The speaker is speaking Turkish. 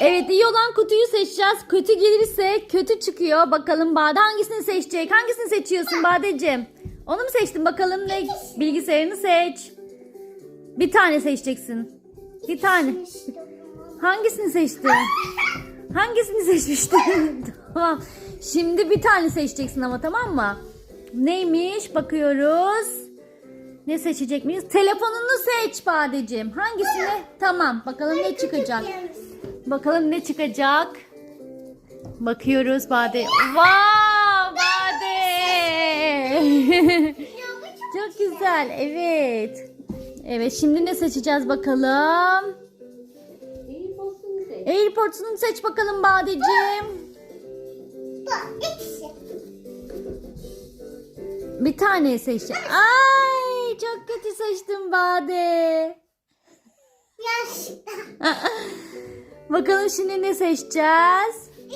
Evet iyi olan kutuyu seçeceğiz. Kötü gelirse kötü çıkıyor. Bakalım Bade hangisini seçecek? Hangisini seçiyorsun Badeciğim? Onu mu seçtin? Bakalım ne? Bilgisayarını seç. Bir tane seçeceksin. Bir tane. Hangisini seçtin? Hangisini seçmiştin? tamam. Şimdi bir tane seçeceksin ama tamam mı? Neymiş? Bakıyoruz. Ne seçecek miyiz? Telefonunu seç Badeciğim. Hangisini? Tamam. Bakalım ne çıkacak. Bakalım ne çıkacak. Bakıyoruz Bade. Wow Bade. Çok güzel. Evet. Evet şimdi ne seçeceğiz bakalım. AirPods'unu seç. Seç bakalım Badeciğim. Bir tane seçeceğim. Ay çok kötü seçtim Bade. Bakalım şimdi ne seçeceğiz?